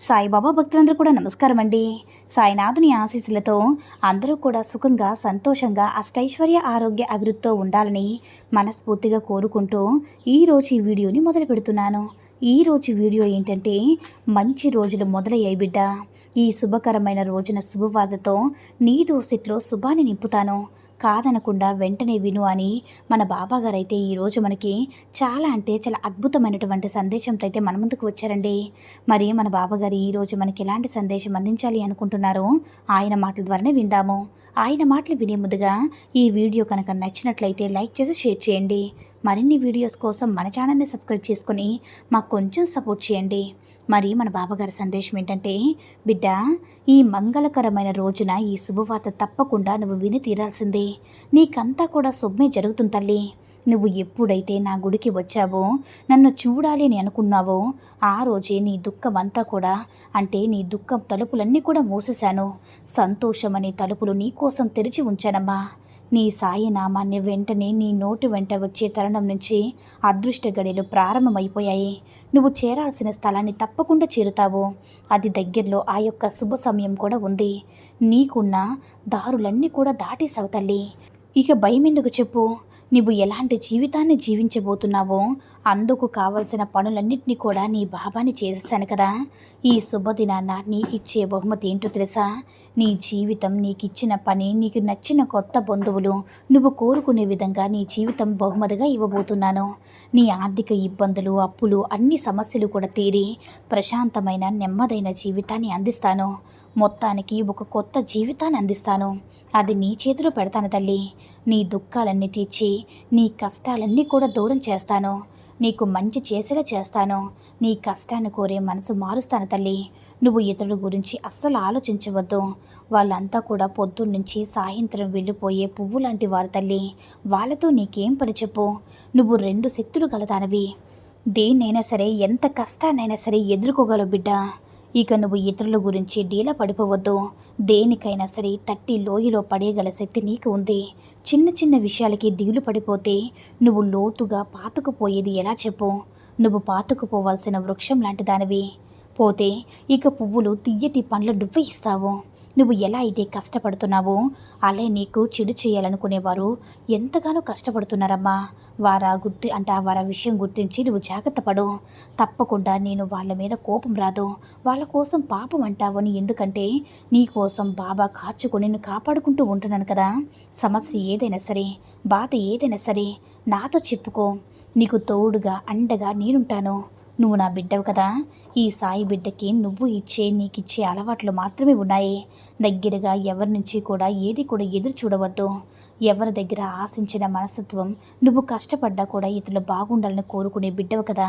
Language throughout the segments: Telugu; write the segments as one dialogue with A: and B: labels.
A: సాయిబాబా భక్తులందరూ కూడా నమస్కారం అండి. సాయినాథుని ఆశీస్సులతో అందరూ కూడా సుఖంగా సంతోషంగా అష్టైశ్వర్య ఆరోగ్య అభివృద్ధితో ఉండాలని మనస్ఫూర్తిగా కోరుకుంటూ ఈరోజు ఈ వీడియోని మొదలు పెడుతున్నాను. ఈరోజు వీడియో ఏంటంటే మంచి రోజులు మొదలయ్యాయి బిడ్డ. ఈ శుభకరమైన రోజున శుభవార్తతో నీ దోసిట్లో శుభాన్ని నింపుతాను. కాదనకుండా వెంటనే విను అని మన బాబాగారు అయితే ఈరోజు మనకి చాలా అంటే చాలా అద్భుతమైనటువంటి సందేశంతో అయితే మన ముందుకు వచ్చారండి. మరి మన బాబాగారు ఈరోజు మనకి ఎలాంటి సందేశం అందించాలి అనుకుంటున్నారో ఆయన మాటల ద్వారానే విందాము. ఆయన మాటలు వినే ముందుగా ఈ వీడియో కనుక నచ్చినట్లయితే లైక్ చేసి షేర్ చేయండి. మరిన్ని వీడియోస్ కోసం మన ఛానల్ని సబ్స్క్రైబ్ చేసుకుని మాకు కొంచెం సపోర్ట్ చేయండి. మరి మన బాబాగారి సందేశం ఏంటంటే బిడ్డ ఈ మంగళకరమైన రోజున ఈ శుభవార్త తప్పకుండా నువ్వు విని తీరాల్సిందే. నీకంతా కూడా శుభమే జరుగుతుంది తల్లి. నువ్వు ఎప్పుడైతే నా గుడికి వచ్చావో నన్ను చూడాలి అని అనుకున్నావో ఆ రోజే నీ దుఃఖం అంతా కూడా అంటే నీ దుఃఖం తలుపులన్నీ కూడా మూసేశాను. సంతోషం అనే తలుపులు నీకోసం తెరిచి ఉంచానమ్మా. నీ సాయి నామాన్ని వెంటనే నీ నోటి వెంట వచ్చే తరుణం నుంచి అదృష్ట గడియలు ప్రారంభమైపోయాయి. నువ్వు చేరాల్సిన స్థలాన్ని తప్పకుండా చేరుతావు. అది దగ్గరలో ఆ యొక్క శుభ సమయం కూడా ఉంది. నీకున్న దారులన్నీ కూడా దాటేసావు తల్లి. ఇక భయం ఎందుకు చెప్పు? నువ్వు ఎలాంటి జీవితాన్ని జీవించబోతున్నావో అందుకు కావలసిన పనులన్నింటినీ కూడా నీ బాబాని చేసేసాను కదా. ఈ శుభదినాన్న నీకిచ్చే బహుమతి ఏంటో తెలుసా? నీ జీవితం నీకిచ్చిన పని నీకు నచ్చిన కొత్త బంధువులు నువ్వు కోరుకునే విధంగా నీ జీవితం బహుమతిగా ఇవ్వబోతున్నాను. నీ ఆర్థిక ఇబ్బందులు అప్పులు అన్ని సమస్యలు కూడా తీరి ప్రశాంతమైన నెమ్మదైన జీవితాన్ని అందిస్తాను. మొత్తానికి ఒక కొత్త జీవితాన్ని అందిస్తాను. అది నీ చేతిలో పెడతాను తల్లి. నీ దుఃఖాలన్నీ తీర్చి నీ కష్టాలన్నీ కూడా దూరం చేస్తాను. నీకు మంచి చేసేలా చేస్తాను. నీ కష్టాన్ని కోరే మనసు మారుస్తాను తల్లి. నువ్వు ఇతరుల గురించి అస్సలు ఆలోచించవద్దు. వాళ్ళంతా కూడా పొద్దున్నుంచి సాయంత్రం వెళ్ళిపోయే పువ్వు లాంటి వారు తల్లి. వాళ్ళతో నీకేం పని చెప్పు. నువ్వు రెండు శక్తులు గలదానవి దేన్నైనా సరే ఎంత కష్టాన్నైనా సరే ఎదుర్కోగలవు బిడ్డ. ఇక నువ్వు ఇతరుల గురించి డీలా పడిపోవద్దు. దేనికైనా సరే తట్టి లోయలో పడేయగల శక్తి నీకు ఉంది. చిన్న చిన్న విషయాలకి దిగులు పడిపోతే నువ్వు లోతుగా పాతుకుపోయేది ఎలా చెప్పు? నువ్వు పాతుకుపోవాల్సిన వృక్షం లాంటి దానివి. పోతే ఇక పువ్వులు తియ్యటి పండ్ల డువ్వ ఇస్తావు. నువ్వు ఎలా అయితే కష్టపడుతున్నావో అలా నీకు చెడు చేయాలనుకునేవారు. ఎంతగానో కష్టపడుతున్నారమ్మా. వారా గుర్తి అంటే వార వారి విషయం గుర్తించి నువ్వు జాగ్రత్త పడు. తప్పకుండా నేను వాళ్ళ మీద కోపం రాదు. వాళ్ళ కోసం పాపం అంటావని ఎందుకంటే నీ కోసం బాబా కాచుకొని నిన్ను కాపాడుకుంటూ ఉంటున్నాను కదా. సమస్య ఏదైనా సరే బాధ ఏదైనా సరే నాతో చెప్పుకో. నీకు తోడుగా అండగా నేనుంటాను. నువ్వు నా బిడ్డవు కదా. ఈ సాయి బిడ్డకి నువ్వు ఇచ్చే నీకిచ్చే అలవాట్లు మాత్రమే ఉన్నాయి. దగ్గరగా ఎవరి నుంచి కూడా ఏది కూడా ఎదురు చూడవద్దు. ఎవరి దగ్గర ఆశించిన మనస్తత్వం నువ్వు కష్టపడ్డా కూడా ఇతరులు బాగుండాలని కోరుకునే బిడ్డవు కదా.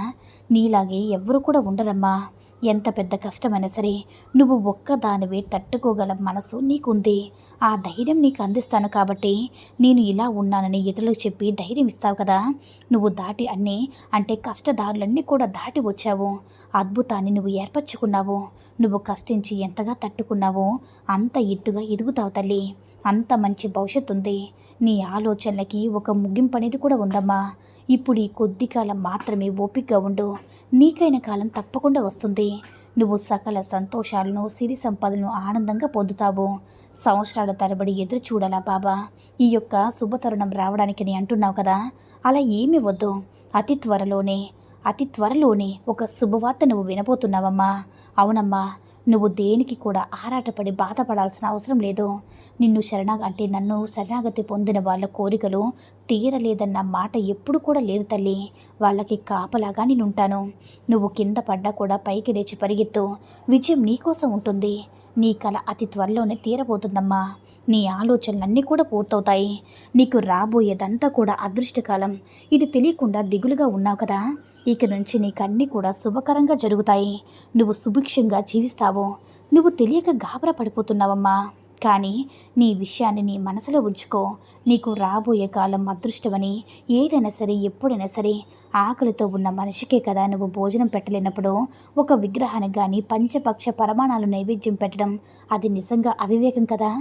A: నీలాగే ఎవ్వరు కూడా ఉండరమ్మా. ఎంత పెద్ద కష్టమైనా సరే నువ్వు ఒక్కదానివే తట్టుకోగల మనసు నీకుంది. ఆ ధైర్యం నీకు అందిస్తాను కాబట్టి నేను ఇలా ఉన్నానని ఇతరులకు చెప్పి ధైర్యం ఇస్తావు కదా. నువ్వు దాటి అన్నీ అంటే కష్టదారులన్నీ కూడా దాటి వచ్చావు. అద్భుతాన్ని నువ్వు ఏర్పరచుకున్నావు. నువ్వు కష్టించి ఎంతగా తట్టుకున్నావో అంత ఎత్తుగా ఎదుగుతావు తల్లి. అంత మంచి భవిష్యత్తు ఉంది. నీ ఆలోచనలకి ఒక ముగింపు అనేది కూడా ఉందమ్మా. ఇప్పుడు ఈ కొద్ది కాలం మాత్రమే ఓపికగా ఉండు. నీకైన కాలం తప్పకుండా వస్తుంది. నువ్వు సకల సంతోషాలను సిరి సంపదలను ఆనందంగా పొందుతావు. సంవత్సరాల తరబడి ఎదురు చూడాలా బాబా. ఈ యొక్క శుభతరుణం రావడానికి నీ అంటున్నావు కదా. అలా ఏమీ వద్దు. అతి త్వరలోనే అతి త్వరలోనే ఒక శుభవార్త నువ్వు వినబోతున్నావమ్మా. అవునమ్మా. నువ్వు దేనికి కూడా ఆరాటపడి బాధపడాల్సిన అవసరం లేదు. నిన్ను శరణాగ అంటే నన్ను శరణాగతి పొందిన వాళ్ళ కోరికలు తీరలేదన్న మాట ఎప్పుడు కూడా లేదు తల్లి. వాళ్ళకి కాపలాగా నేనుంటాను. నువ్వు కింద పడ్డా కూడా పైకి లేచి పరిగెత్తు. విజయం నీకోసం ఉంటుంది. నీ కళ అతి త్వరలోనే తీరబోతుందమ్మా. నీ ఆలోచనలన్నీ కూడా పూర్తవుతాయి. నీకు రాబోయేదంతా కూడా అదృష్టకాలం. ఇది తెలియకుండా దిగులుగా ఉన్నావు కదా. ఇక నుంచి నీకన్నీ కూడా శుభకరంగా జరుగుతాయి. నువ్వు సుభిక్షంగా జీవిస్తావు. నువ్వు తెలియక గాబరా పడిపోతున్నావమ్మా. కానీ నీ విషయాన్ని నీ మనసులో ఉంచుకో. నీకు రాబోయే కాలం అదృష్టమని ఏదైనా సరే ఎప్పుడైనా సరే ఆకలితో ఉన్న మనిషికే కదా నువ్వు భోజనం పెట్టలేనప్పుడు ఒక విగ్రహానికి కానీ పంచపక్ష పరమాణాలు నైవేద్యం పెట్టడం అది నిజంగా అవివేకం కదా?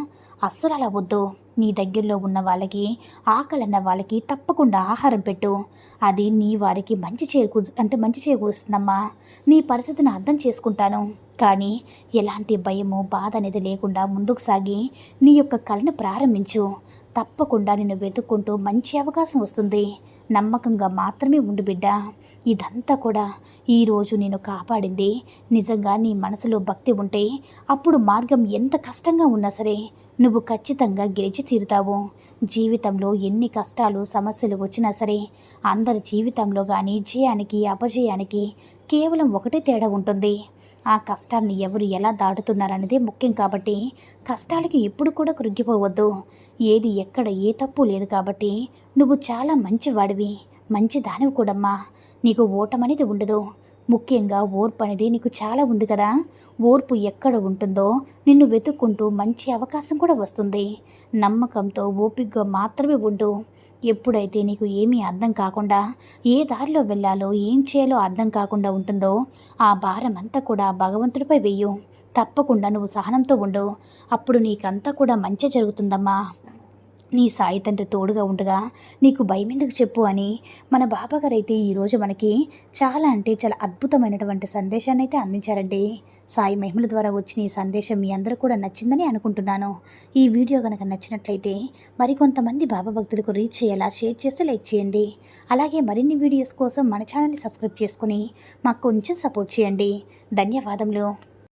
A: అస్సలు అలా వద్దు. నీ దగ్గరలో ఉన్న వాళ్ళకి ఆకలన్న వాళ్ళకి తప్పకుండా ఆహారం పెట్టు. అది నీ వారికి మంచి చేకూరు అంటే మంచి చేకూరుస్తుందమ్మా నీ పరిస్థితిని అర్థం చేసుకుంటాను. కానీ ఎలాంటి భయము బాధ అనేది లేకుండా ముందుకు సాగి నీ యొక్క కళను ప్రారంభించు. తప్పకుండా నిన్ను వెతుక్కుంటూ మంచి అవకాశం వస్తుంది. నమ్మకంగా మాత్రమే ఉండు బిడ్డ. ఇదంతా కూడా ఈరోజు నేను కాపాడింది. నిజంగా నీ మనసులో భక్తి ఉంటే అప్పుడు మార్గం ఎంత కష్టంగా ఉన్నా సరే నువ్వు ఖచ్చితంగా గెలిచి తీరుతావు. జీవితంలో ఎన్ని కష్టాలు సమస్యలు వచ్చినా సరే అందరి జీవితంలో కానీ జయానికి అపజయానికి కేవలం ఒకటే తేడా ఉంటుంది. ఆ కష్టాన్ని ఎవరు ఎలా దాటుతున్నారనేదే ముఖ్యం కాబట్టి కష్టాలకి ఎప్పుడు కూడా కృంగిపోవద్దు. ఏది ఎక్కడ ఏ తప్పు లేదు కాబట్టి నువ్వు చాలా మంచివాడివి. మంచి దానివి కూడమ్మా. నీకు ఓటమనేది ఉండదు. ముఖ్యంగా ఓర్పు అనేది నీకు చాలా ఉంది కదా. ఓర్పు ఎక్కడ ఉంటుందో నిన్ను వెతుక్కుంటూ మంచి అవకాశం కూడా వస్తుంది. నమ్మకంతో ఓపికగా మాత్రమే ఉండు. ఎప్పుడైతే నీకు ఏమీ అర్థం కాకుండా ఏ దారిలో వెళ్ళాలో ఏం చేయాలో అర్థం కాకుండా ఉంటుందో ఆ భారం అంతా కూడా భగవంతుడిపై వెయ్యు తప్పకుండా నువ్వు సహనంతో ఉండు. అప్పుడు నీకంతా కూడా మంచి జరుగుతుందమ్మా. నీ సాయి తండ్రి తోడుగా ఉండగా నీకు భయం ఎందుకు చెప్పు అని మన బాబాగారు అయితే ఈరోజు మనకి చాలా అంటే చాలా అద్భుతమైనటువంటి సందేశాన్ని అయితే అందించారండి. సాయి మహిమల ద్వారా వచ్చిన ఈ సందేశం మీ అందరూ కూడా నచ్చిందని అనుకుంటున్నాను. ఈ వీడియో కనుక నచ్చినట్లయితే మరికొంతమంది బాబా భక్తులకు రీచ్ అయ్యేలా షేర్ చేసి లైక్ చేయండి. అలాగే మరిన్ని వీడియోస్ కోసం మన ఛానల్ని సబ్స్క్రైబ్ చేసుకుని మాకు కొంచెం సపోర్ట్ చేయండి. ధన్యవాదములు.